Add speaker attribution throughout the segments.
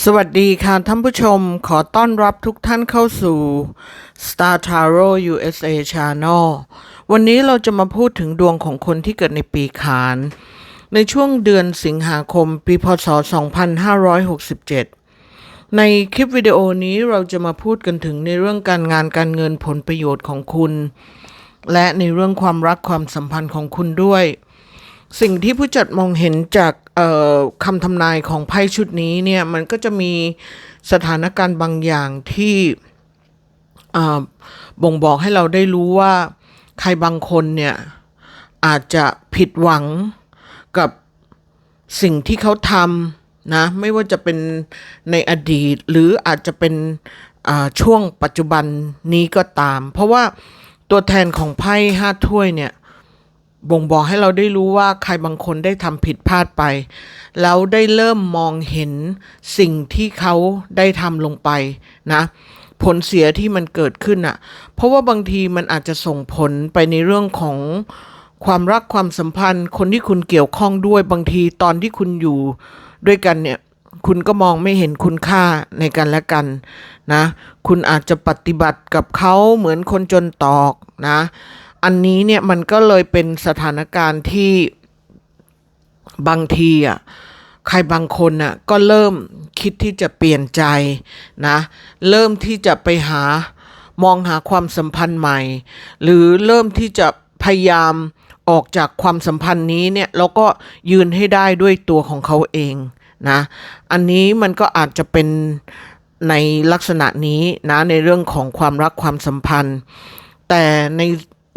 Speaker 1: สวัสดีค่ะท่านผู้ชมขอต้อนรับทุกท่านเข้าสู่ Star Tarot USA Channel วันนี้เราจะมาพูดถึงดวงของคนที่เกิดในปีขาน ในช่วงเดือนสิงหาคม ปีพศ 2567 ในคลิปวิดีโอนี้เราจะมาพูดกันถึงในเรื่องการงานการเงินผลประโยชน์ของคุณ และในเรื่องความรักความสัมพันธ์ของคุณด้วย สิ่งที่ผู้จัดมองเห็นจากคำทำนายของไพ่ชุดนี้เนี่ยมันก็จะมีสถานการณ์บางอย่างที่บ่งบอกให้เราได้รู้ว่าใครบางคนเนี่ยอาจจะผิดหวังกับสิ่งที่เขาทำนะไม่ว่าจะเป็นในอดีต หรืออาจจะเป็นช่วงปัจจุบันนี้ก็ตาม เพราะว่าตัวแทนของไพ่ห้าถ้วยเนี่ย บ่งบอกให้เราได้รู้ว่าใครบางคนได้ทำผิดพลาดไป แล้วได้เริ่มมองเห็นสิ่งที่เขาได้ทำลงไปนะผลเสียที่มันเกิดขึ้นอะ เพราะว่าบางทีมันอาจจะส่งผลไปในเรื่องของความรักความสัมพันธ์ คนที่คุณเกี่ยวข้องด้วยบางทีตอนที่คุณอยู่ด้วยกันเนี่ย คุณก็มองไม่เห็นคุณค่าในกันและกันนะ คุณอาจจะปฏิบัติกับเขาเหมือนคนจนตอกนะ อันนี้เนี่ยมันก็เลยเป็นสถานการณ์ที่บางทีอะใครบางคนน่ะก็เริ่มคิดที่จะเปลี่ยนใจนะ เริ่มที่จะไปหามองหาความสัมพันธ์ใหม่ หรือเริ่มที่จะพยายามออกจากความสัมพันธ์นี้เนี่ยแล้วก็ยืนให้ได้ด้วยตัวของเขาเองนะ อันนี้มันก็อาจจะเป็นในลักษณะนี้นะในเรื่องของความรักความสัมพันธ์ แต่ใน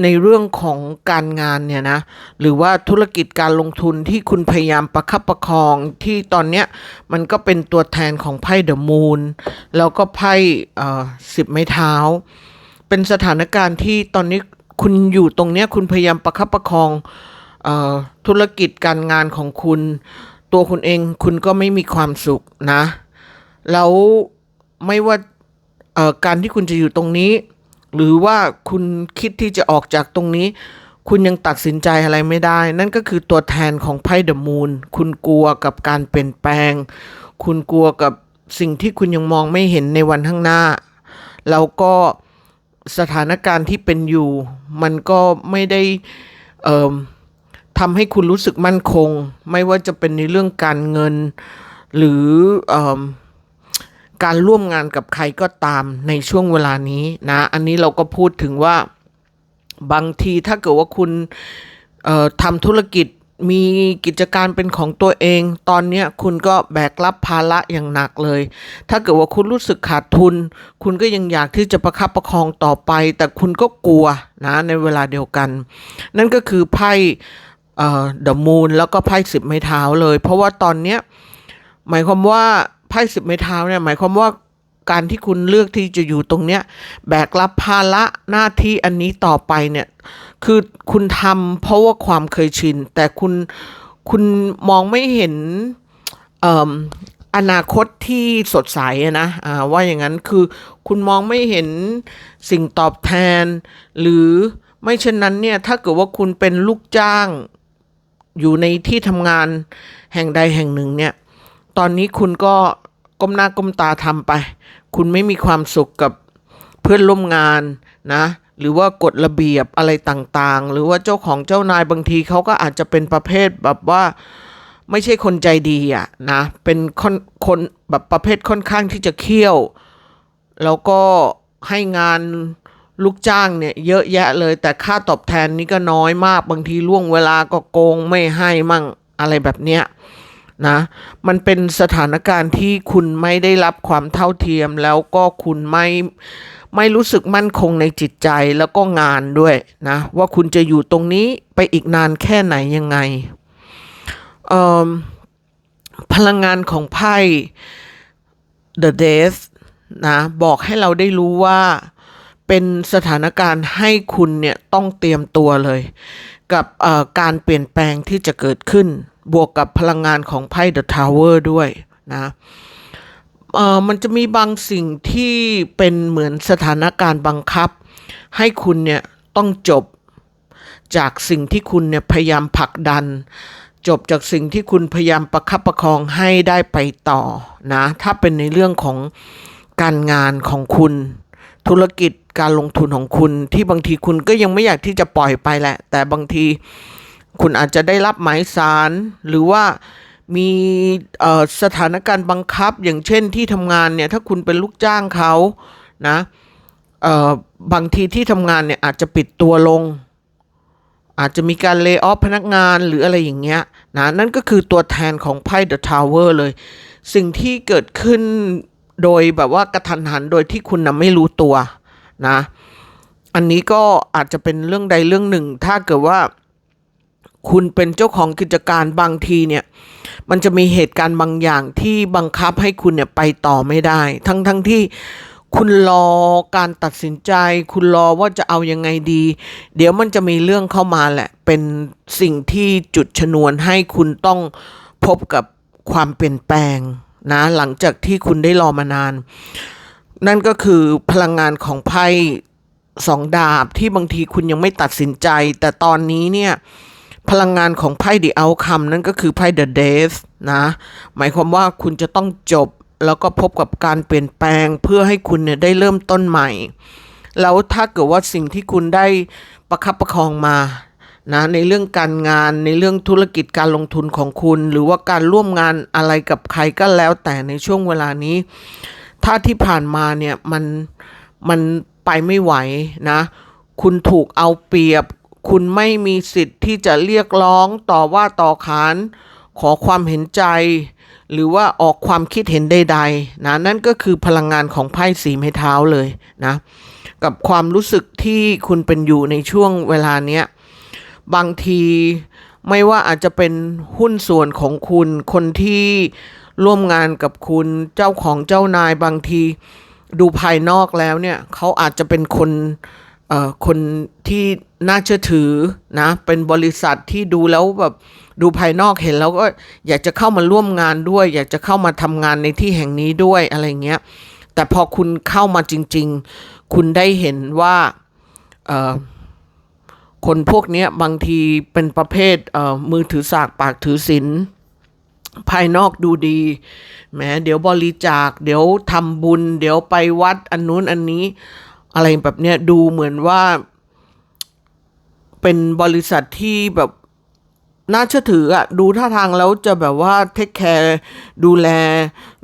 Speaker 1: ในเรื่องของการงานเนี่ยนะหรือว่าธุรกิจการลงทุนที่คุณพยายามประคับประคองที่ตอนเนี้ยมันก็เป็นตัวแทนของไพ่เดอะมูนแล้วก็ไพ่สิบไม้เท้า เป็นสถานการณ์ที่ตอนนี้คุณอยู่ตรงเนี้ยคุณพยายามประคับประคองออธุรกิจการงานของคุณ ตัวคุณเองคุณก็ไม่มีความสุขนะ แล้วไม่ว่าการที่คุณจะอยู่ตรงนี้ หรือว่าคุณคิดที่จะออกจากตรงนี้ คุณยังตัดสินใจอะไรไม่ได้ นั่นก็คือตัวแทนของไพ่เดอะมูนคุณกลัวกับการเปลี่ยนแปลง คุณกลัวกับสิ่งที่คุณยังมองไม่เห็นในวันข้างหน้า แล้วก็สถานการณ์ที่เป็นอยู่ มันก็ไม่ได้เออทำให้คุณรู้สึกมั่นคง ไม่ว่าจะเป็นในเรื่องการเงิน หรืออ การร่วมงานกับใครก็ตามในช่วงเวลานี้นะ อันนี้เราก็พูดถึงว่าบางทีถ้าเกิดว่าคุณทำธุรกิจมีกิจการเป็นของตัวเอง ตอนนี้คุณก็แบกรับภาระอย่างหนักเลย ถ้าเกิดว่าคุณรู้สึกขาดทุน คุณก็ยังอยากที่จะประคับประคองต่อไป แต่คุณก็กลัวนะในเวลาเดียวกัน นั่นก็คือไพ่เอ่อ The Moon แล้วก็ไพ่สิบไม้เท้าเลย เพราะว่าตอนนี้หมายความว่า ไพ่สิบไม้เท้าเนี่ยหมายความว่าการที่คุณเลือกที่จะอยู่ตรงเนี้ยแบกรับภาระหน้าที่อันนี้ต่อไปเนี่ยคือคุณทำเพราะว่าความเคยชิน แต่คุณคุณมองไม่เห็นอนาคตที่สดใสอะนะว่าอย่างนั้นคือคุณมองไม่เห็นสิ่งตอบแทน หรือไม่เช่นนั้นเนี่ยถ้าเกิดว่าคุณเป็นลูกจ้างอยู่ในที่ทำงานแห่งใดแห่งหนึ่งเนี่ย ตอนนี้คุณก็ก้มหน้าก้มตาทำไป คุณไม่มีความสุขกับเพื่อนร่วมงานนะ หรือว่ากฎระเบียบอะไรต่างๆ หรือว่าเจ้าของเจ้านายบางทีเขาก็อาจจะเป็นประเภทแบบว่าไม่ใช่คนใจดีอะนะ เป็นคนคนแบบประเภทค่อนข้างที่จะเคี่ยว แล้วก็ให้งานลูกจ้างเนี่ยเยอะแยะเลย แต่ค่าตอบแทนนี่ก็น้อยมาก บางทีล่วงเวลาก็โกงไม่ให้มั่งอะไรแบบเนี้ย นะมันเป็นสถานการณ์ที่คุณไม่ได้รับความเท่าเทียม แล้วก็คุณไม่ไม่รู้สึกมั่นคงในจิตใจแล้วก็งานด้วยนะว่าคุณจะอยู่ตรงนี้ไปอีกนานแค่ไหนยังไงพลังงานของไพ่ The Death นะบอกให้เราได้รู้ว่าเป็นสถานการณ์ให้คุณเนี่ยต้องเตรียมตัวเลย กับการเปลี่ยนแปลงที่จะเกิดขึ้น บวกกับพลังงานของไพ่ The Tower ด้วยนะเอ่อมันจะมีบางสิ่งที่เป็นเหมือนสถานการณ์บังคับ ให้คุณเนี่ยต้องจบจากสิ่งที่คุณเนี่ยพยายามผลักดัน จบจากสิ่งที่คุณพยายามประคับประคองให้ได้ไปต่อนะถ้าเป็นในเรื่องของการงานของคุณ ธุรกิจการลงทุนของคุณที่บางทีคุณก็ยังไม่อยากที่จะปล่อยไปแหละ แต่บางที คุณอาจจะได้รับหมายสาร หรือว่ามีสถานการณ์บังคับอย่างเช่นที่ทำงานเนี่ยถ้าคุณเป็นลูกจ้างเขานะบางทีที่ทำงานเนี่ยอาจจะปิดตัวลง อาจจะมีการเลิกออฟพนักงานหรืออะไรอย่างเงี้ยนะนั่นก็คือตัวแทนของไพ่ The Tower เลย สิ่งที่เกิดขึ้นโดยแบบว่ากระทันหันโดยที่คุณนะไม่รู้ตัวนะ อันนี้ก็อาจจะเป็นเรื่องใดเรื่องหนึ่ง ถ้าเกิดว่า คุณเป็นเจ้าของกิจการบางทีเนี่ย มันจะมีเหตุการณ์บางอย่างที่บังคับให้คุณเนี่ยไปต่อไม่ได้ ทั้งทั้งที่คุณรอการตัดสินใจ คุณรอว่าจะเอายังไงดี เดี๋ยวมันจะมีเรื่องเข้ามาแหละ เป็นสิ่งที่จุดชนวนให้คุณต้องพบกับความเปลี่ยนแปลงนะหลังจากที่คุณได้รอมานาน นั่นก็คือพลังงานของไพ่สองดาบที่บางทีคุณยังไม่ตัดสินใจ แต่ตอนนี้เนี่ย พลังงานของไพ่ The Outcome นั่นก็คือไพ่ The Death นะ หมายความว่าคุณจะต้องจบ แล้วก็พบกับการเปลี่ยนแปลงเพื่อให้คุณเนี่ยได้เริ่มต้นใหม่ แล้วถ้าเกิดว่าสิ่งที่คุณได้ประคับประคองมานะในเรื่องการงานในเรื่องธุรกิจการลงทุนของคุณ หรือว่าการร่วมงานอะไรกับใครก็แล้วแต่ในช่วงเวลานี้ ถ้าที่ผ่านมาเนี่ยมันมันไปไม่ไหวนะ คุณถูกเอาเปรียบ คุณไม่มีสิทธิ์ที่จะเรียกร้องต่อว่าต่อขาน ขอความเห็นใจ หรือว่าออกความคิดเห็นใดๆนะนั่นก็คือพลังงานของไพ่สีไม้เท้าเลยนะกับความรู้สึกที่คุณเป็นอยู่ในช่วงเวลาเนี้ยบางทีไม่ว่าอาจจะเป็นหุ้นส่วนของคุณ คนที่ร่วมงานกับคุณเจ้าของเจ้านายบางทีดูภายนอกแล้วเนี่ยเขาอาจจะเป็นคนเอ่อคนที่ น่าเชื่อถือนะ เป็นบริษัทที่ดูแล้วแบบดูภายนอกเห็นแล้วก็อยากจะเข้ามาร่วมงานด้วย อยากจะเข้ามาทำงานในที่แห่งนี้ด้วยอะไรเงี้ย แต่พอคุณเข้ามาจริง ๆ คุณได้เห็นว่าคนพวกนี้บางทีเป็นประเภทเมือถือสากปากถือศีลภายนอกดูดีแหมเดี๋ยวบริจาค เดี๋ยวทำบุญ เดี๋ยวไปวัดอันนู้นอันนี้ อะไรแบบเนี้ยดูเหมือนว่า เป็นบริษัทที่แบบน่าเชื่อถืออะดูท่าทางแล้วจะแบบว่าเทคแคร์ดูแล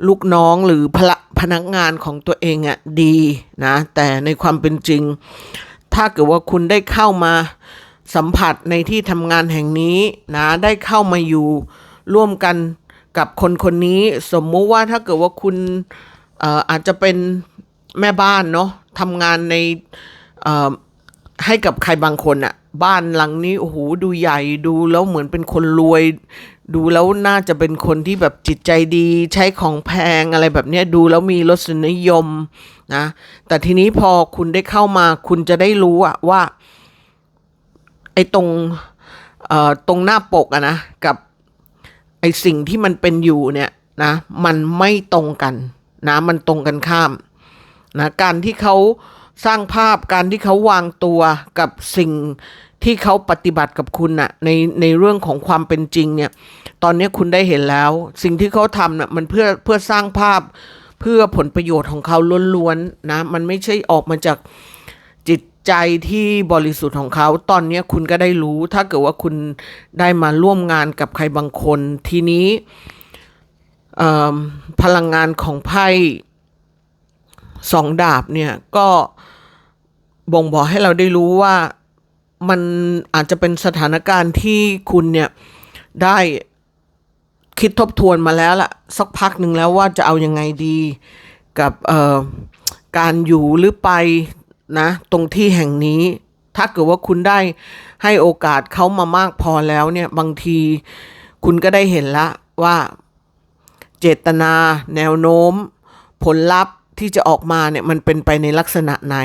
Speaker 1: ลูกน้องหรือพละพนักงานของตัวเองอะดีนะ แต่ในความเป็นจริง ถ้าเกิดว่าคุณได้เข้ามาสัมผัสในที่ทำงานแห่งนี้นะได้เข้ามาอยู่ร่วมกันกับคนคนนี้ สมมุติว่าถ้าเกิดว่าคุณอออาจจะเป็นแม่บ้านเนาะทำงานใน ให้กับใครบางคนอะบ้านหลังนี้โอ้โหดูใหญ่ดูแล้วเหมือนเป็นคนรวย ดูแล้วน่าจะเป็นคนที่แบบจิตใจดี ใช้ของแพงอะไรแบบเนี้ยดูแล้วมีรสนิยมนะแต่ทีนี้พอคุณได้เข้ามาคุณจะได้รู้อะว่าไอ้ตรงเอ่อตรงหน้าปกอะนะกับไอ้สิ่งที่มันเป็นอยู่เนี่ยนะมันไม่ตรงกันนะมันตรงกันข้ามนะการที่เขา สร้างภาพการที่เขาวางตัวกับสิ่งที่เขาปฏิบัติกับคุณน่ะในในเรื่องของความเป็นจริงเนี่ย ตอนนี้คุณได้เห็นแล้ว สิ่งที่เขาทำน่ะมันเพื่อเพื่อสร้างภาพเพื่อผลประโยชน์ของเขาล้วนๆนะ มันไม่ใช่ออกมาจากจิตใจที่บริสุทธิ์ของเขาตอนนี้คุณก็ได้รู้ ถ้าเกิดว่าคุณได้มาร่วมงานกับใครบางคน ทีนี้พลังงานของไพ่สองดาบเนี่ยก็ บ่งบอกให้เราได้รู้ว่ามันอาจจะเป็นสถานการณ์ที่คุณเนี่ยได้คิดทบทวนมาแล้วล่ะ สักพักหนึ่งแล้วว่าจะเอายังไงดีกับการอยู่หรือไปนะตรงที่แห่งนี้ ถ้าเกิดว่าคุณได้ให้โอกาสเขามามากพอแล้วเนี่ยบางทีคุณก็ได้เห็นละว่าเจตนา แนวโน้ม ผลลัพธ์ ที่จะออกมาเนี่ยมันเป็นไปในลักษณะไหน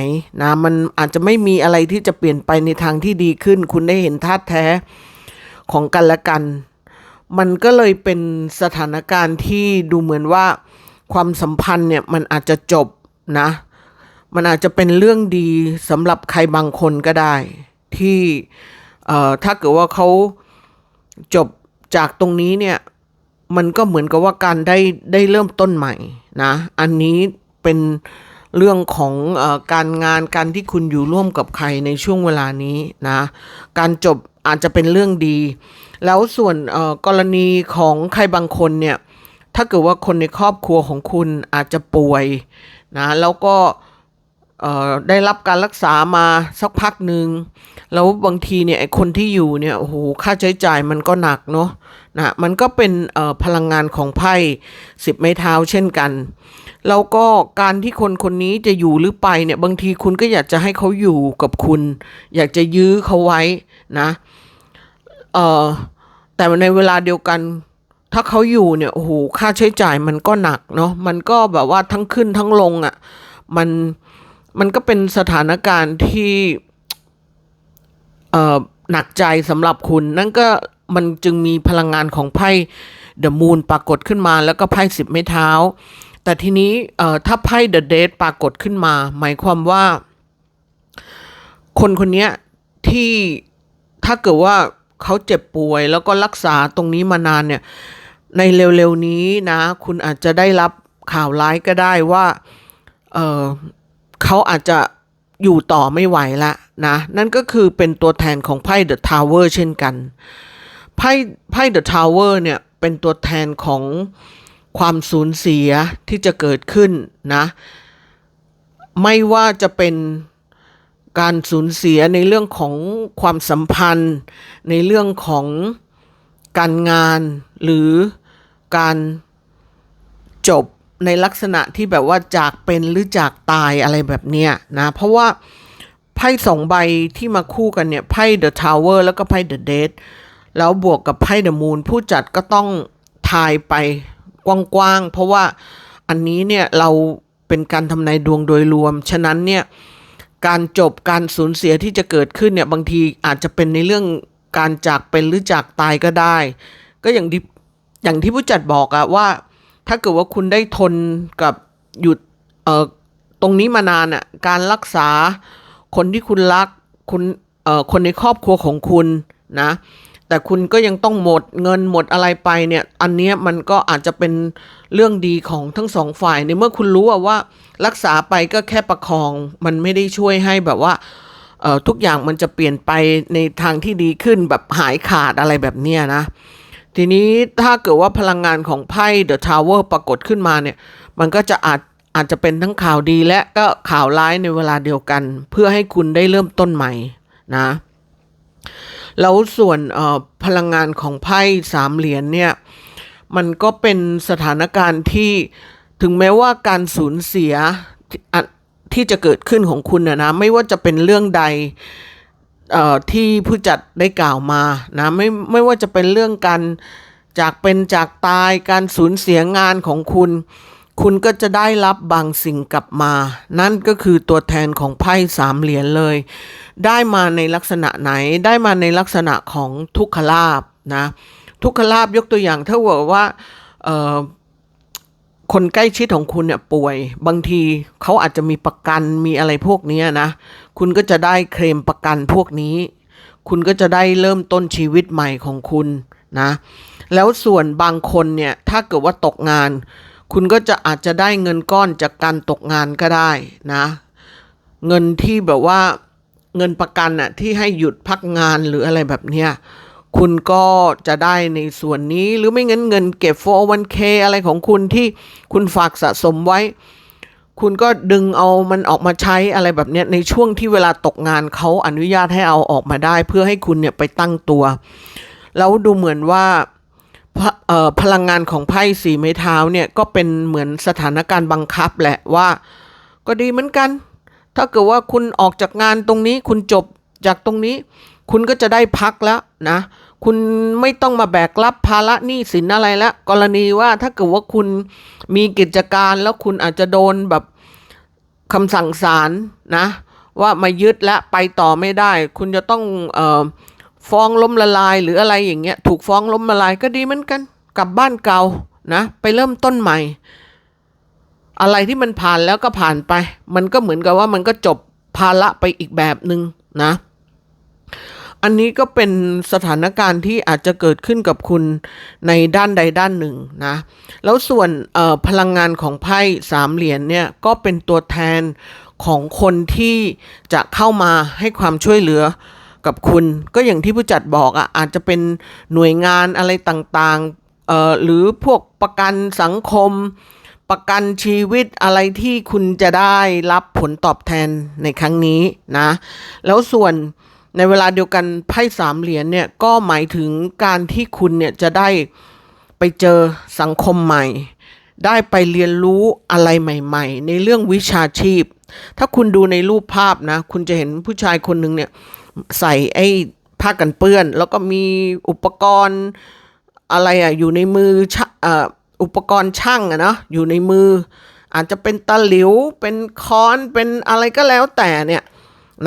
Speaker 1: นะมันอาจจะไม่มีอะไรที่จะเปลี่ยนไปในทางที่ดีขึ้น คุณได้เห็นธาตุแท้ของกันและกัน มันก็เลยเป็นสถานการณ์ที่ดูเหมือนว่าความสัมพันธ์เนี่ยมันอาจจะจบนะ มันอาจจะเป็นเรื่องดีสำหรับใครบางคนก็ได้ ที่เอ่อถ้าเกิดว่าเขาจบจากตรงนี้เนี่ยมันก็เหมือนกับว่าการได้ได้เริ่มต้นใหม่นะ อันนี้ เป็นเรื่องของอการงานการที่คุณอยู่ร่วมกับใครในช่วงเวลานี้นะ การจบอาจจะเป็นเรื่องดี แล้วส่วนกรณีของใครบางคนเนี่ยถ้าเกิดว่าคนในครอบครัวของคุณอาจจะป่วยนะแล้วก็ได้รับการรักษามาสักพักหนึ่งแล้วบางทีเนี่ยไอคนที่อยู่เนี่ยโอ้โหค่าใช้จ่ายมันก็หนักเนาะนะมันก็เป็นพลังงานของไพ่สิบไม้เท้าเช่นกัน แล้วก็การที่คนคนนี้จะอยู่หรือไปเนี่ยบางทีคุณก็อยากจะให้เขาอยู่กับคุณ อยากจะยื้อเขาไว้นะเอ่อแต่ในเวลาเดียวกัน ถ้าเขาอยู่เนี่ยโอ้โหค่าใช้จ่ายมันก็หนักเนาะมันก็แบบว่าทั้งขึ้นทั้งลงอะ่ะมันมันก็เป็นสถานการณ์ที่เอ่อหนักใจสำหรับคุณ นั่นก็มันจึงมีพลังงานของไพ่เดอะมูนปรากฏขึ้นมาแล้วก็ไพ่สิบไม้เท้า แต่ทีนี้ถ้าไพ่เดอะเดทปรากฏขึ้นมา หมายความว่า คนคนนี้ที่ถ้าเกิดว่าเขาเจ็บป่วยแล้วก็รักษาตรงนี้มานานเนี่ย ในเร็วๆนี้นะ คุณอาจจะได้รับข่าวร้ายก็ได้ว่าเเขาอาจจะอยู่ต่อไม่ไหวละนะ นั่นก็คือเป็นตัวแทนของไพ่เดอะทาวเวอร์เช่นกัน ไพ่ไพ่เดอะทาวเวอร์เนี่ย เป็นตัวแทนของ ความสูญเสียที่จะเกิดขึ้นนะ ไม่ว่าจะเป็นการสูญเสียในเรื่องของความสัมพันธ์ ในเรื่องของการงานหรือการจบในลักษณะที่แบบว่าจากเป็นหรือจากตายอะไรแบบเนี้ยนะ เพราะว่าไพ่สองใบที่มาคู่กันเนี่ยไพ่ The Tower แล้วก็ไพ่ The Dead แล้วบวกกับไพ่ The Moon ผู้จัดก็ต้องทายไป กว้างๆ เพราะว่าอันนี้เนี่ยเราเป็นการทำนายดวงโดยรวม ฉะนั้นเนี่ยการจบการสูญเสียที่จะเกิดขึ้นเนี่ยบางทีอาจจะเป็นในเรื่องการจากเป็นหรือจากตายก็ได้ ก็อย่างที่อย่างที่ผู้จัดบอกอะว่า ถ้าเกิดว่าคุณได้ทนกับหยุดเอ่อตรงนี้มานานอะการรักษาคนที่คุณรักคุณเอ่อคนในครอบครัวของคุณนะ แต่คุณก็ยังต้องหมดเงินหมดอะไรไปเนี่ย อันนี้มันก็อาจจะเป็นเรื่องดีของทั้งสองฝ่ายในเมื่อคุณรู้ว่ารักษาไปก็แค่ประคอง มันไม่ได้ช่วยให้แบบว่าทุกอย่างมันจะเปลี่ยนไปในทางที่ดีขึ้นแบบหายขาดอะไรแบบเนี้ยนะ ทีนี้ถ้าเกิดว่าพลังงานของไพ่เดอะทาวเวอร์ปรากฏขึ้นมาเนี่ย มันก็จะอาจอาจจะเป็นทั้งข่าวดีและก็ข่าวร้ายในเวลาเดียวกัน เพื่อให้คุณได้เริ่มต้นใหม่นะ แล้วส่วนพลังงานของไพ่สามเหรียญเนี่ย มันก็เป็นสถานการณ์ที่ถึงแม้ว่าการสูญเสียที่อะที่จะเกิดขึ้นของคุณนะนะไม่ว่าจะเป็นเรื่องใดที่ผู้จัดได้กล่าวมานะไม่ไม่ว่าจะเป็นเรื่องการจากเป็นจากตายการสูญเสียงานของคุณ คุณก็จะได้รับบางสิ่งกลับมา นั่นก็คือตัวแทนของไพ่สามเหรียญเลย ได้มาในลักษณะไหน ได้มาในลักษณะของทุกขลาบนะ ทุกขลาบยกตัวอย่างถ้าบอกว่าเอ่อคนใกล้ชิดของคุณเนี่ยป่วย บางทีเขาอาจจะมีประกันมีอะไรพวกนี้นะ คุณก็จะได้เคลมประกันพวกนี้ คุณก็จะได้เริ่มต้นชีวิตใหม่ของคุณนะ แล้วส่วนบางคนเนี่ยถ้าเกิดว่าตกงาน คุณก็จะอาจจะได้เงินก้อนจากการตกงานก็ได้นะ เงินที่แบบว่าเงินประกันอะที่ให้หยุดพักงานหรืออะไรแบบเนี้ยคุณก็จะได้ในส่วนนี้หรือไม่งั้นเงินเก็บ 401k อะไรของคุณที่คุณฝากสะสมไว้ คุณก็ดึงเอามันออกมาใช้อะไรแบบเนี้ยในช่วงที่เวลาตกงานเขาอนุญาตให้เอาออกมาได้ เพื่อให้คุณเนี่ยไปตั้งตัว แล้วดูเหมือนว่า พลังงานของไพ่สีไม้เท้าเนี่ยก็เป็นเหมือนสถานการณ์บังคับแหละว่า ก็ดีเหมือนกัน ถ้าเกิดว่าคุณออกจากงานตรงนี้ คุณจบจากตรงนี้ คุณก็จะได้พักแล้วนะ คุณไม่ต้องมาแบกรับภาระหนี้สินอะไรแล้วกรณีว่าถ้าเกิดว่าคุณมีกิจการแล้วคุณอาจจะโดนแบบคำสั่งศาลนะ ว่ามายึดและไปต่อไม่ได้ คุณจะต้องเอ่อ ฟ้องล้มละลายหรืออะไรอย่างเงี้ยถูกฟ้องล้มละลายก็ดีเหมือนกัน กลับบ้านเก่านะไปเริ่มต้นใหม่ อะไรที่มันผ่านแล้วก็ผ่านไป มันก็เหมือนกับว่ามันก็จบภาระไปอีกแบบหนึ่งนะ อันนี้ก็เป็นสถานการณ์ที่อาจจะเกิดขึ้นกับคุณในด้านใดด้านหนึ่งนะ แล้วส่วนพลังงานของไพ่สามเหรียญเนี่ยก็เป็นตัวแทนของคนที่จะเข้ามาให้ความช่วยเหลือ กับคุณ ก็อย่างที่ผู้จัดบอกอะอาจจะเป็นหน่วยงานอะไรต่างๆเอ่อหรือพวกประกันสังคม ประกันชีวิตอะไรที่คุณจะได้รับผลตอบแทนในครั้งนี้นะ แล้วส่วนในเวลาเดียวกันไพ่สามเหรียญเนี่ยก็หมายถึงการที่คุณเนี่ยจะได้ไปเจอสังคมใหม่ ได้ไปเรียนรู้อะไรใหม่ ๆ ในเรื่องวิชาชีพ ถ้าคุณดูในรูปภาพนะ คุณจะเห็นผู้ชายคนหนึ่งเนี่ย ใส่ไอ้ผ้ากันเปื้อน แล้วก็มีอุปกรณ์อะไรอะอยู่ในมืออุปกรณ์ช่างอะเนาะอยู่ในมือ อาจจะเป็นตะหลิวเป็นค้อนเป็นอะไรก็แล้วแต่เนี่ย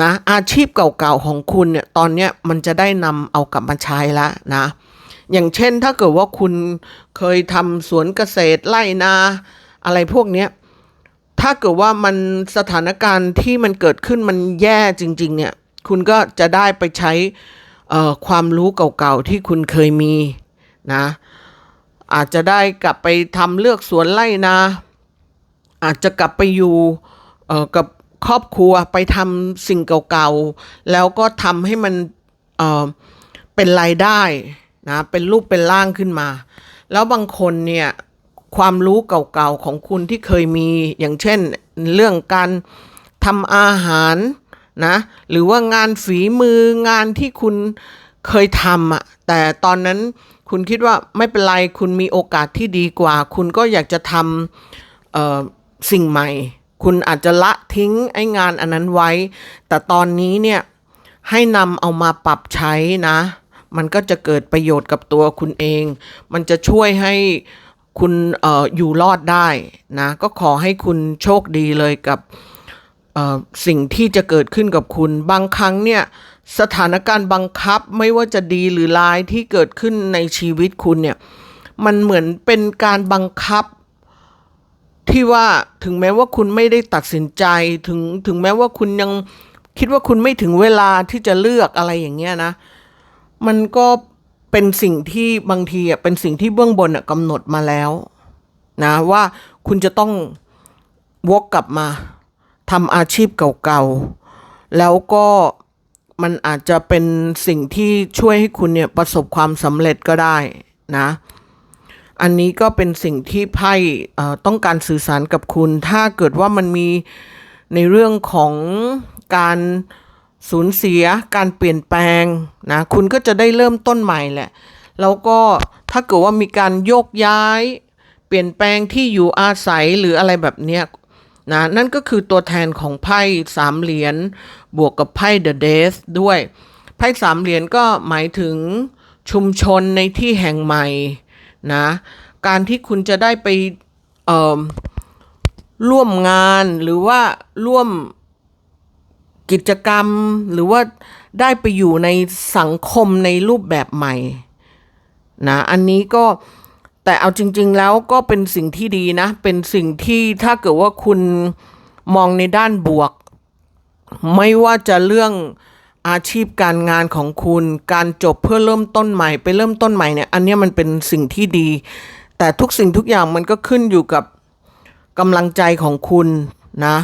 Speaker 1: นะอาชีพเก่าๆของคุณเนี่ยตอนเนี้ยมันจะได้นำเอากลับมาใช้แล้วนะอย่างเช่นถ้าเกิดว่าคุณเคยทำสวนเกษตรไร่นาอะไรพวกเนี้ยถ้าเกิดว่ามันสถานการณ์ที่มันเกิดขึ้นมันแย่จริง ๆ เนี่ย คุณก็จะได้ไปใช้ความรู้เก่าๆที่คุณเคยมีนะอาจจะได้กลับไปทำเลือกสวนไร่นาอาจจะกลับไปอยู่กับครอบครัวไปทำสิ่งเก่าๆ แล้วก็ทำให้มันเเป็นรายได้นะเป็นรูปเป็นร่างขึ้นมา แล้วบางคนเนี่ยความรู้เก่าๆของคุณที่เคยมีอย่างเช่นเรื่องการทำอาหาร นะหรือว่างานฝีมืองานที่คุณเคยทำอะแต่ตอนนั้นคุณคิดว่าไม่เป็นไรคุณมีโอกาสที่ดีกว่า คุณก็อยากจะทำสิ่งใหม่ คุณอาจจะละทิ้งไอ้งานอันนั้นไว้ แต่ตอนนี้เนี่ยให้นำเอามาปรับใช้นะ มันก็จะเกิดประโยชน์กับตัวคุณเอง มันจะช่วยให้คุณอออยู่รอดได้นะ ก็ขอให้คุณโชคดีเลยกับ สิ่งที่จะเกิดขึ้นกับคุณบางครั้งเนี่ยสถานการณ์บังคับไม่ว่าจะดีหรือร้ายที่เกิดขึ้นในชีวิตคุณเนี่ยมันเหมือนเป็นการบังคับ ที่ว่าถึงแม้ว่าคุณไม่ได้ตัดสินใจถึงถึงแม้ว่าคุณยังคิดว่าคุณไม่ถึงเวลาที่จะเลือกอะไรอย่างเงี้ยนะ มันก็เป็นสิ่งที่บางทีอะเป็นสิ่งที่เบื้องบนอะกำหนดมาแล้ว นะว่าคุณจะต้องวกกลับมา ทำอาชีพเก่าๆ แล้วก็มันอาจจะเป็นสิ่งที่ช่วยให้คุณเนี่ยประสบความสำเร็จก็ได้นะ อันนี้ก็เป็นสิ่งที่ไพ่ต้องการสื่อสารกับคุณ ถ้าเกิดว่ามันมีในเรื่องของการสูญเสียการเปลี่ยนแปลงนะคุณก็จะได้เริ่มต้นใหม่แหละ แล้วก็ถ้าเกิดว่ามีการโยกย้าย เปลี่ยนแปลงที่อยู่อาศัยหรืออะไรแบบเนี้ย นะนั่นก็คือตัวแทนของไพ่สามเหรียญบวกกับไพ่ The Death ด้วย ไพ่สามเหรียญก็หมายถึงชุมชนในที่แห่งใหม่นะการที่คุณจะได้ไปร่วมงานหรือว่าร่วมกิจกรรมหรือว่าได้ไปอยู่ในสังคมในรูปแบบใหม่นะอันนี้ก็ แต่เอาจริง ๆ แล้วก็เป็นสิ่งที่ดีนะ เป็นสิ่งที่ถ้าเกิดว่าคุณมองในด้านบวก ไม่ว่าจะเรื่องอาชีพการงานของคุณ การจบเพื่อเริ่มต้นใหม่ ไปเริ่มต้นใหม่เนี่ย อันนี้มันเป็นสิ่งที่ดี แต่ทุกสิ่งทุกอย่างมันก็ขึ้นอยู่กับกำลังใจของคุณนะ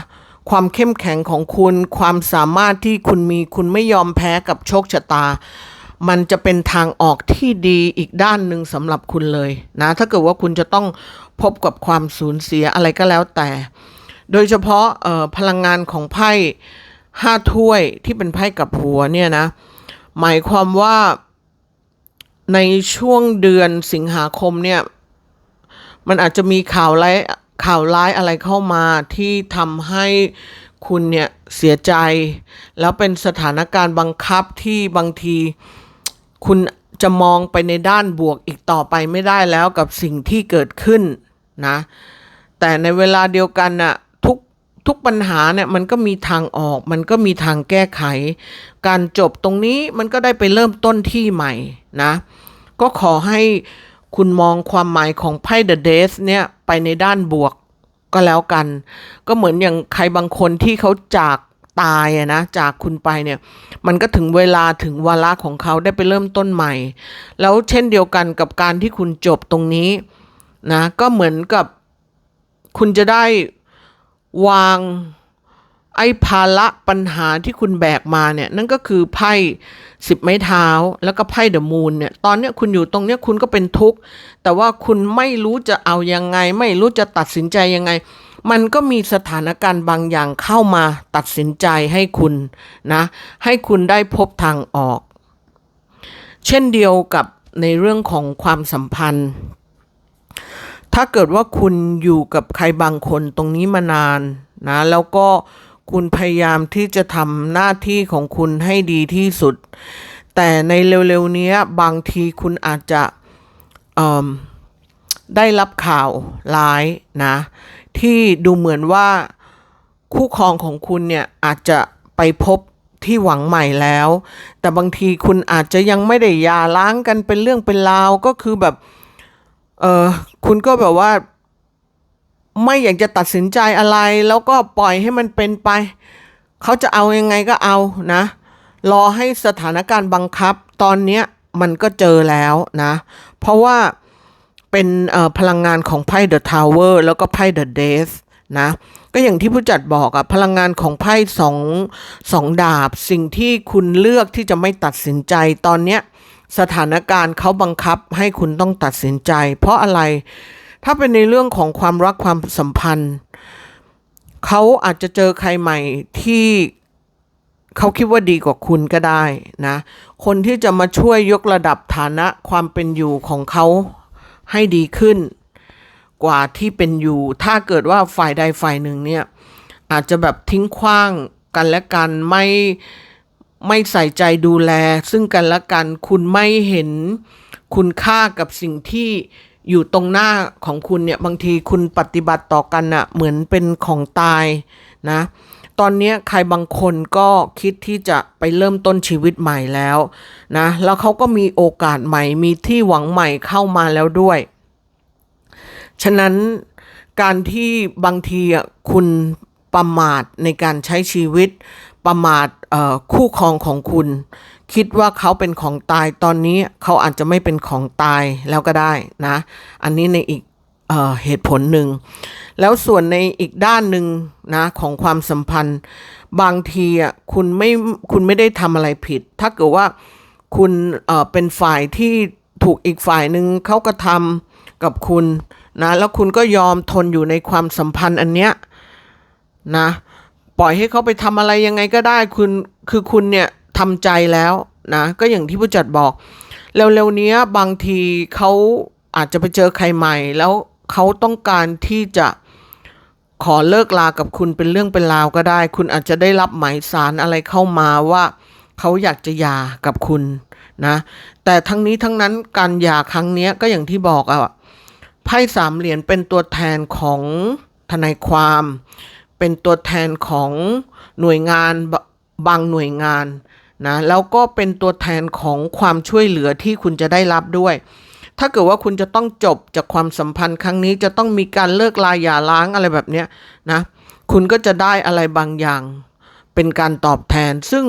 Speaker 1: ความเข้มแข็งของคุณ ความสามารถที่คุณมีคุณไม่ยอมแพ้กับโชคชะตา มันจะเป็นทางออกที่ดีอีกด้านหนึ่งสำหรับคุณเลยนะถ้าเกิดว่าคุณจะต้องพบกับความสูญเสียอะไรก็แล้วแต่ โดยเฉพาะพลังงานของไพ่ห้าถ้วยที่เป็นไพ่กับหัวเนี่ยนะหมายความว่าในช่วงเดือนสิงหาคมเนี่ยมันอาจจะมีข่าวร้ายข่าวร้ายอะไรเข้ามาที่ทำให้คุณเนี่ยเสียใจ แล้วเป็นสถานการณ์บังคับที่บางที คุณจะมองไปในด้านบวกอีกต่อไปไม่ได้แล้วกับสิ่งที่เกิดขึ้นนะ แต่ในเวลาเดียวกันน่ะทุกทุกปัญหาเนี่ยมันก็มีทางออก มันก็มีทางแก้ไข การจบตรงนี้มันก็ได้ไปเริ่มต้นที่ใหม่นะ ก็ขอให้คุณมองความหมายของไพ่ The Death เนี่ยไปในด้านบวกก็แล้วกัน ก็เหมือนอย่างใครบางคนที่เขาจาก ตายอะนะจากคุณไปเนี่ยมันก็ถึงเวลาถึงวาระของเขาได้ไปเริ่มต้นใหม่ แล้วเช่นเดียวกันกับการที่คุณจบตรงนี้นะก็เหมือนกับคุณจะได้วางไอ้ภาระปัญหาที่คุณแบกมาเนี่ยนั่นก็คือไพ่สิบไม้เท้าแล้วก็ไพ่เดอะมูนเนี่ยตอนเนี้ยคุณอยู่ตรงเนี้ยคุณก็เป็นทุกข์ แต่ว่าคุณไม่รู้จะเอายังไง ไม่รู้จะตัดสินใจยังไง มันก็มีสถานการณ์บางอย่างเข้ามาตัดสินใจให้คุณนะให้คุณได้พบทางออก เช่นเดียวกับในเรื่องของความสัมพันธ์ ถ้าเกิดว่าคุณอยู่กับใครบางคนตรงนี้มานานนะแล้วก็คุณพยายามที่จะทำหน้าที่ของคุณให้ดีที่สุด แต่ในเร็วๆนี้บางทีคุณอาจจะได้รับข่าวร้ายนะที่ดูเหมือนว่าคู่ครองของคุณเนี่ยอาจจะไปพบที่หวังใหม่แล้ว แต่บางทีคุณอาจจะยังไม่ได้ยาร้างกันเป็นเรื่องเป็นราวก็คือแบบเออคุณก็แบบว่า ไม่อยากจะตัดสินใจอะไร แล้วก็ปล่อยให้มันเป็นไป เขาจะเอายังไงก็เอานะ รอให้สถานการณ์บังคับ ตอนเนี้ยมันก็เจอแล้วนะ เพราะว่า เป็นพลังงานของไพ่ The Tower แล้วก็ไพ่ The Death นะก็อย่างที่ผู้จัดบอกอะพลังงานของไพ่สองสองดาบ สิ่งที่คุณเลือกที่จะไม่ตัดสินใจตอนเนี้ยสถานการณ์เขาบังคับให้คุณต้องตัดสินใจ เพราะอะไรถ้าเป็นในเรื่องของความรักความสัมพันธ์เขาอาจจะเจอใครใหม่ที่เขาคิดว่าดีกว่าคุณก็ได้นะ คนที่จะมาช่วยยกระดับฐานะความเป็นอยู่ของเขา ให้ดีขึ้น กว่าที่เป็นอยู่ ถ้าเกิดว่าฝ่ายใดฝ่ายหนึ่งเนี่ย อาจจะแบบทิ้งขว้างกันและกันไม่ไม่ใส่ใจดูแล ซึ่งกันและกันคุณไม่เห็นคุณค่ากับสิ่งที่อยู่ตรงหน้าของคุณเนี่ย บางทีคุณปฏิบัติต่อกันอะเหมือนเป็นของตายนะ ตอนนี้ใครบางคนก็คิดที่จะไปเริ่มต้นชีวิตใหม่แล้วนะแล้วเขาก็มีโอกาสใหม่มีที่หวังใหม่เข้ามาแล้วด้วย ฉะนั้นการที่บางทีอะคุณประมาทในการใช้ชีวิต ประมาทคู่ครองของคุณ คิดว่าเขาเป็นของตายตอนนี้เขาอาจจะไม่เป็นของตายแล้วก็ได้นะ อันนี้ในอีก เหตุผลหนึ่ง แล้วส่วนในอีกด้านหนึ่งนะของความสัมพันธ์ บางทีอะคุณไม่คุณไม่ได้ทำอะไรผิด ถ้าเกิดว่าคุณเอ่อเป็นฝ่ายที่ถูกอีกฝ่ายหนึ่งเขาก็ทำกับคุณนะแล้วคุณก็ยอมทนอยู่ในความสัมพันธ์อันเนี้ยนะปล่อยให้เขาไปทำอะไรยังไงก็ได้คุณคือคุณเนี่ยทำใจแล้วนะก็อย่างที่ผู้จัดบอก เร็วๆนี้บางทีเขาอาจจะไปเจอใครใหม่แล้ว เขาต้องการที่จะขอเลิกลากับคุณเป็นเรื่องเป็นราวก็ได้ คุณอาจจะได้รับหมายสารอะไรเข้ามาว่าเขาอยากจะหย่ากับคุณนะ แต่ทั้งนี้ทั้งนั้นการหย่าครั้งนี้ก็อย่างที่บอกอะไพ่สามเหรียญเป็นตัวแทนของทนายความ เป็นตัวแทนของหน่วยงานบบางหน่วยงานนะแล้วก็เป็นตัวแทนของความช่วยเหลือที่คุณจะได้รับด้วย ถ้าเกิดว่าคุณจะต้องจบจากความสัมพันธ์ครั้งนี้จะต้องมีการเลิกลาหย่าร้างอะไรแบบเนี้ยนะคุณก็จะได้อะไรบางอย่าง เป็นการตอบแทน ซึ่ง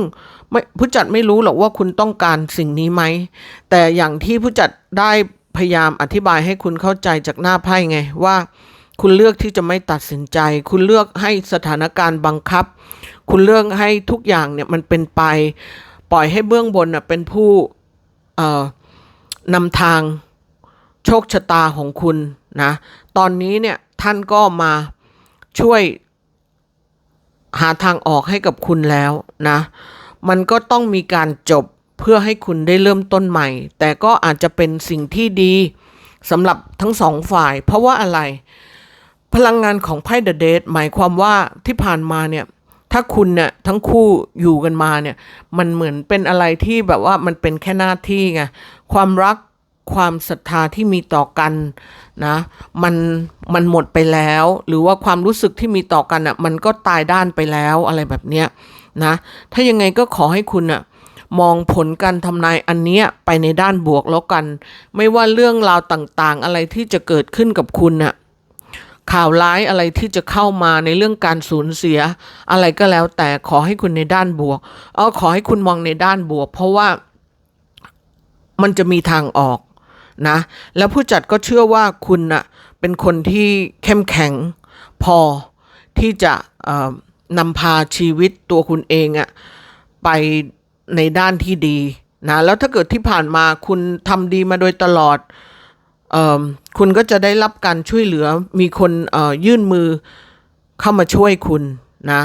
Speaker 1: ไม่ผู้จัดไม่รู้หรอกว่าคุณต้องการสิ่งนี้ไหม แต่อย่างที่ผู้จัดได้พยายามอธิบายให้คุณเข้าใจจากหน้าไพ่ไงว่า คุณเลือกที่จะไม่ตัดสินใจ คุณเลือกให้สถานการณ์บังคับ คุณเลือกให้ทุกอย่างเนี่ยมันเป็นไป ปล่อยให้เบื้องบนน่ะเป็นผู้เอ่อนำทาง โชคชะตาของคุณนะ ตอนนี้เนี่ยท่านก็มาช่วยหาทางออกให้กับคุณแล้วนะ มันก็ต้องมีการจบเพื่อให้คุณได้เริ่มต้นใหม่ แต่ก็อาจจะเป็นสิ่งที่ดีสำหรับทั้งสองฝ่าย เพราะว่าอะไร พลังงานของไพ่เดอะเดทหมายความว่าที่ผ่านมาเนี่ย ถ้าคุณเนี่ยทั้งคู่อยู่กันมาเนี่ย มันเหมือนเป็นอะไรที่แบบว่ามันเป็นแค่หน้าที่ไง ความรัก ความศรัทธาที่มีต่อกันนะมันมันหมดไปแล้ว หรือว่าความรู้สึกที่มีต่อกันอะมันก็ตายด้านไปแล้วอะไรแบบเนี้ยนะถ้ายังไงก็ขอให้คุณอะมองผลการทำนายอันเนี้ยไปในด้านบวกแล้วกัน ไม่ว่าเรื่องราวต่างๆ อะไรที่จะเกิดขึ้นกับคุณน่ะข่าวร้ายอะไรที่จะเข้ามาในเรื่องการสูญเสีย อะไรก็แล้วแต่ขอให้คุณในด้านบวก เออขอให้คุณมองในด้านบวก เพราะว่ามันจะมีทางออก นะ แล้วผู้จัดก็เชื่อว่าคุณน่ะเป็นคนที่เข้มแข็งพอที่จะนำพาชีวิตตัวคุณเองอะไปในด้านที่ดีนะแล้วถ้าเกิดที่ผ่านมาคุณทำดีมาโดยตลอดออคุณก็จะได้รับการช่วยเหลือมีคนยื่นมือเข้ามาช่วยคุณนะ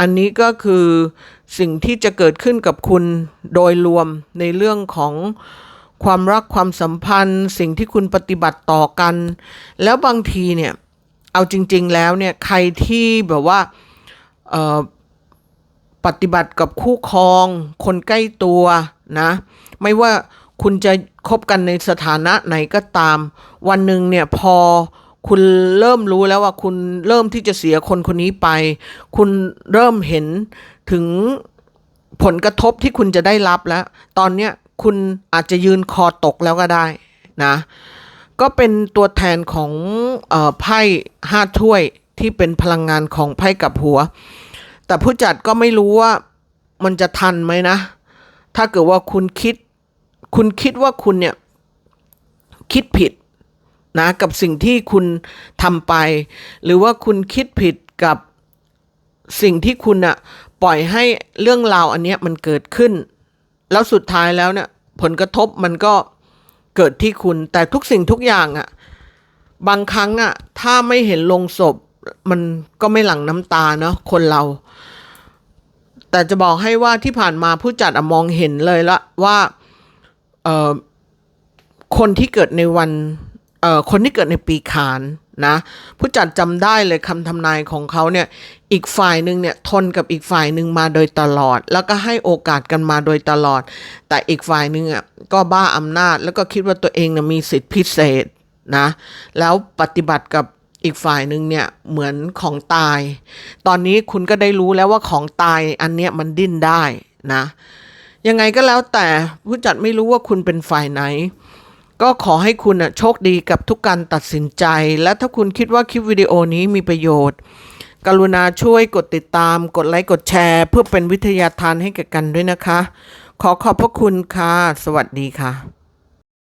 Speaker 1: อันนี้ก็คือสิ่งที่จะเกิดขึ้นกับคุณโดยรวมในเรื่องของ ความรักความสัมพันธ์ สิ่งที่คุณปฏิบัติต่อกัน แล้วบางทีเนี่ยเอาจริง ๆ แล้วเนี่ยใครที่แบบว่าปฏิบัติกับคู่ครอง คนใกล้ตัวนะ ไม่ว่าคุณจะคบกันในสถานะไหนก็ตาม วันหนึ่งเนี่ยพอคุณเริ่มรู้แล้วว่าคุณเริ่มที่จะเสียคนคนนี้ไป คุณเริ่มเห็นถึงผลกระทบที่คุณจะได้รับแล้ว ตอนเนี้ย คุณอาจจะยืนคอตกแล้วก็ได้นะ ก็เป็นตัวแทนของอไพ่ห้าถ้วยที่เป็นพลังงานของไพ่กับหัว แต่ผู้จัดก็ไม่รู้ว่ามันจะทันไหมนะ ถ้าเกิดว่าคุณคิด คุณคิดว่าคุณเนี่ย คิดผิดนะกับสิ่งที่คุณทำไป หรือว่าคุณคิดผิดกับสิ่งที่คุณอะปล่อยให้เรื่องราวอันเนี้ยมันเกิดขึ้น แล้วสุดท้ายแล้วเนี่ย ผลกระทบมันก็เกิดที่คุณ แต่ทุกสิ่งทุกอย่างอะบางครั้งอะถ้าไม่เห็นลงศพ มันก็ไม่หลั่งน้ำตาเนาะคนเรา แต่จะบอกให้ว่าที่ผ่านมาผู้จัดอมองเห็นเลยละว่าคนที่เกิดในวันคนที่เกิดในปีขานนะผู้จัดจำได้เลยคำทำนายของเขาเนี่ย อีกฝ่ายหนึ่งเนี่ยทนกับอีกฝ่ายหนึ่งมาโดยตลอด แล้วก็ให้โอกาสกันมาโดยตลอด แต่อีกฝ่ายหนึ่งอะก็บ้าอำนาจ แล้วก็คิดว่าตัวเองน่ะมีสิทธิพิเศษนะแล้วปฏิบัติกับอีกฝ่ายหนึ่งเนี่ยเหมือนของตาย ตอนนี้คุณก็ได้รู้แล้วว่าของตายอันเนี้ยมันดิ้นได้นะยังไงก็แล้วแต่ผู้จัดไม่รู้ว่าคุณเป็นฝ่ายไหน ก็ขอให้คุณน่ะโชคดีกับทุกการตัดสินใจ และถ้าคุณคิดว่าคลิปวิดีโอนี้มีประโยชน์ กรุณาช่วยกดติดตาม กดไลค์ กดแชร์ เพื่อเป็นวิทยาทานให้แก่กันด้วยนะคะ ขอขอบพระคุณค่ะ สวัสดีค่ะ